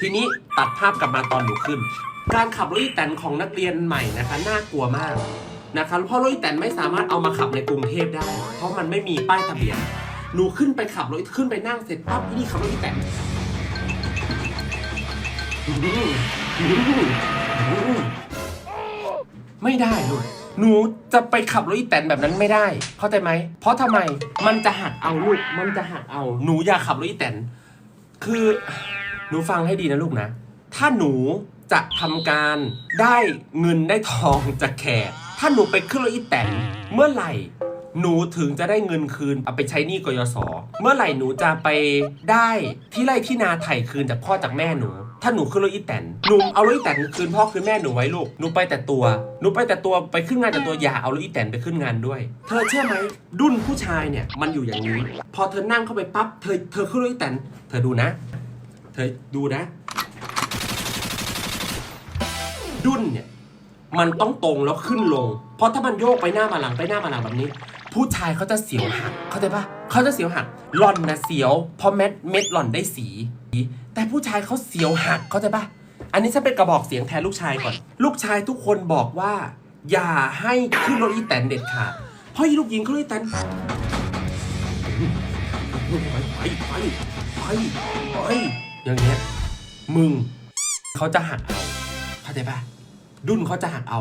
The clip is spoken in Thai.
ทีนี้ตัดภาพกลับมาตอนหนูขึ้น การขับรถอีแตนของนักเรียนใหม่นะคะน่ากลัวมากนะคะเพราะรถอีแตนไม่สามารถเอามาขับในกรุงเทพได้ เพราะมันไม่มีป้ายทะเบียนหนูขึ้นไปขับรถขึ้นไปนั่งเสร็จปั๊บนี่ขับรถอีแตนไม่ได้เลูกหนูจะไปขับรถอีแตนแบบนั้นไม่ได้ เข้าใจไหม เพราะทำไมมันจะหักเอาลูก มันจะหักเอา หนูอย่าขับรถอีแตน คือ หนูฟังให้ดีนะลูกนะ ถ้าหนูจะทำการได้เงินได้ทองจากแขก ถ้าหนูไปขึ้นรถอีแตนเมื่อไหร่หนูถึงจะได้เงินคืนเอาไปใช้หนี้กยศเมื่อไหร่หนูจะไปได้ที่ไร่ที่นาไถ่คืนจากพ่อจากแม่หนู ถ้าหนูขึ้นรถอีแตนหนูเอารถอีแตนคืนพ่อคืนแม่หนูไว้ลูกหนูไปแต่ตัวหนูไปแต่ตัวไปขึ้นงานแต่ตัวอย่าเอารถอีแตนไปขึ้นงานด้วย เธอเชื่อไหมดุนผู้ชายเนี่ยมันอยู่อย่างนี้ พอเธอนั่งเข้าไปปั๊บเธอเธอขึ้นรถอีแตนเธอดูนะ ธอดูนะ ดุนเนี่ย มันต้องตรงแล้วขึ้นลง เพราะถ้ามันโยกไปหน้ามาหลังไปหน้ามาหลังแบบนี้ ผู้ชายเขาจะเสียวหัก เข้าใจปะเขาจะเสียวหักหล่อนนะเสียวเพราะเม็ดเม็ดหล่อนได้สี แต่ผู้ชายเขาเสียวหักเข้าใจปะอันนี้ฉันเป็นกระบอกเสียงแทนลูกชายก่อน ลูกชายทุกคนบอกว่า อย่าให้ขึ้นรถอีแตนเด็ดขาดเพราะลูกหญิงเขึ้นรถอีแตนไปไปไปไป อย่างเงี้ยมึงเขาจะหักเอาเข้าใจปะดุนเขาจะหักเอา